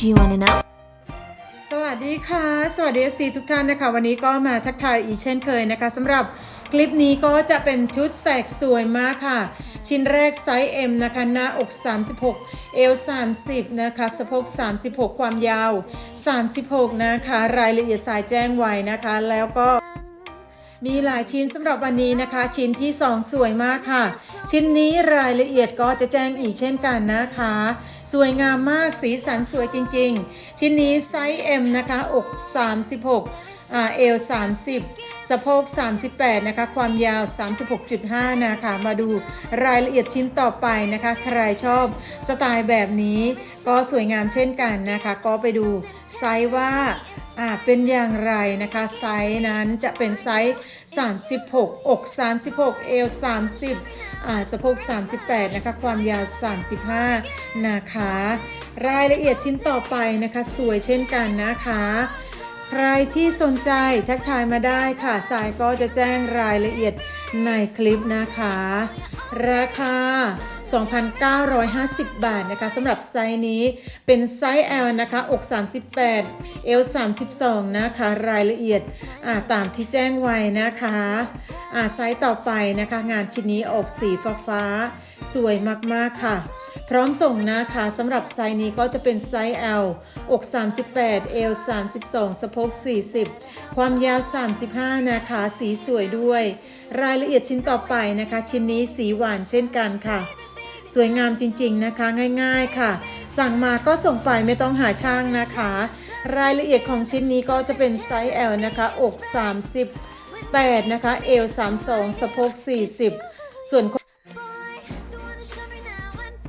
Do you want to know? สวัสดีค่ะ สวัสดี FC ทุกท่านนะคะ วันนี้ก็มาทักทายอีกเช่นเคยนะคะสำหรับคลิปนี้ก็จะเป็นชุดแสกสวยมากค่ะ ชิ้นแรกไซส์ M นะคะ หน้าอก 36 เอว 30 นะคะ สะโพก 36 ความยาว 36 นะคะ รายละเอียดสายแจ้งไว้นะคะ แล้วก็ มีหลายชิ้นสำหรับวันนี้นะคะ ชิ้นที่ 2 สวยมากค่ะ ชิ้นนี้รายละเอียดก็จะแจ้งอีกเช่นกันนะคะ สวยงามมากสีสันสวยจริง ๆ ชิ้นนี้ไซส์ M นะคะอก36อ่าเอว30 สะโพก 38 นะคะ ความยาว 36.5 นะคะ มาดูรายละเอียดชิ้นต่อไปนะคะ ใครชอบสไตล์แบบนี้ ก็สวยงามเช่นกันนะคะ ก็ไปดูไซส์ว่า เป็นอย่างไรนะคะไซส์นั้นจะเป็นไซส์ 36 อก 36 เอว 30อ่าสะโพก 38 นะคะ ความยาว 35 นะคะ รายละเอียดชิ้นต่อไปนะคะ สวยเช่นกันนะคะ ใครที่สนใจทักทายมาได้ค่ะ สายก็จะแจ้งรายละเอียดในคลิปนะคะ ราคา 2,950 บาทนะคะสำหรับไซส์นี้เป็นไซส์ L นะคะอก 38 L 32 นะคะรายละเอียดตามที่แจ้งไว้นะคะไซส์ต่อไปนะคะ งานชิ้นนี้ออกสีฟ้าฟาสวยมากๆค่ะ พร้อมส่งนะคะสำหรับไซส์นี้ก็จะเป็นไซส์ L อก 38 เอว 32 สะโพก 40 ความยาว 35 นะคะ สีสวยด้วย รายละเอียดชิ้นต่อไปนะคะ ชิ้นนี้สีหวานเช่นกันค่ะ สวยงามจริงๆนะคะง่ายๆค่ะ สั่งมาก็ส่งไปไม่ต้องหาช่างนะคะ รายละเอียดของชิ้นนี้ก็จะเป็นไซส์ L นะคะ อก38นะคะ เอว 32 สะโพก 40 ส่วน